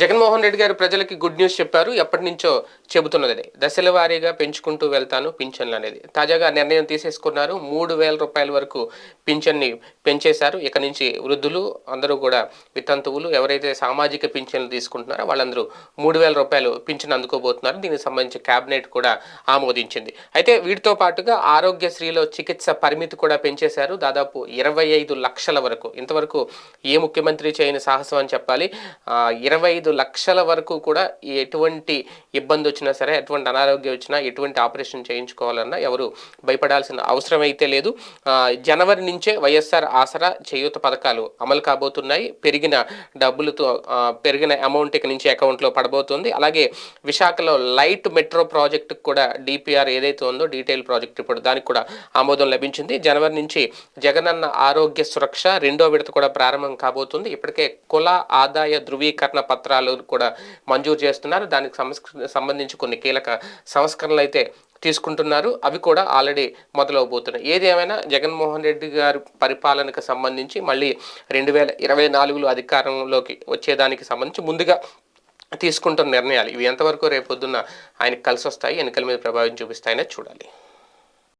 జగన్మోహన్ రెడ్డి గారు ప్రజలకి good news చెప్పారు. ఎప్పటి నుంచో చెబుతున్నది దశల వారీగా పెంచుకుంటూ వెళ్తాను పింఛన్లు అనేది. తాజాగా నిర్ణయం తీసేసుకున్నారు. మూడు వేల రూపాయల వరకు పింఛన్ని పెంచేశారు. ఇక నుంచి వృద్ధులు అందరూ కూడా వితంతువులు ఎవరైతే సామాజిక పింఛన్లు తీసుకుంటున్నారో వాళ్ళందరూ మూడు వేల రూపాయలు పింఛన్ అందుకోబోతున్నారు. దీనికి సంబంధించి కేబినెట్ కూడా ఆమోదించింది. అయితే వీటితో పాటుగా ఆరోగ్యశ్రీలో చికిత్స పరిమితి కూడా పెంచేశారు. దాదాపు ఇరవై ఐదు లక్షల వరకు. ఇంతవరకు ఏ ముఖ్యమంత్రి చేయని సాహసం అని చెప్పాలి. ఇరవై ఐదు లక్షల వరకు కూడా ఎటువంటి ఇబ్బంది వచ్చినా సరే ఎటువంటి అనారోగ్యం వచ్చినా ఎటువంటి ఆపరేషన్ చేయించుకోవాలన్నా ఎవరు భయపడాల్సిన అవసరం అయితే లేదు. జనవరి నుంచే వైఎస్ఆర్ ఆసరా చేయూత పథకాలు అమలు కాబోతున్నాయి. పెరిగిన డబ్బులతో పెరిగిన అమౌంట్ ఇక నుంచి అకౌంట్లో పడబోతుంది. అలాగే విశాఖలో లైట్ మెట్రో ప్రాజెక్టుకు కూడా డిపిఆర్ ఏదైతే ఉందో డీటెయిల్ ప్రాజెక్ట్ ఇప్పుడు దానికి కూడా ఆమోదం లభించింది. జనవరి నుంచి జగనన్న ఆరోగ్య సురక్ష రెండో విడత కూడా ప్రారంభం కాబోతుంది. ఇప్పటికే కుల ఆదాయ ధృవీకరణ పత్రాలు కూడా మంజూరు చేస్తున్నారు. దానికి సంబంధించి కొన్ని కీలక సంస్కరణలు అయితే తీసుకుంటున్నారు. అవి కూడా ఆల్రెడీ మొదలవబోతున్నాయి. ఏది ఏమైనా జగన్మోహన్ రెడ్డి గారి పరిపాలనకు సంబంధించి మళ్ళీ రెండు వేల ఇరవై నాలుగులో అధికారంలోకి వచ్చేదానికి సంబంధించి ముందుగా తీసుకుంటున్న నిర్ణయాలు ఇవి ఎంతవరకు రేపొద్దున్న ఆయనకు కలిసి వస్తాయి ఎన్నికల మీద ప్రభావం చూపిస్తాయనే చూడాలి.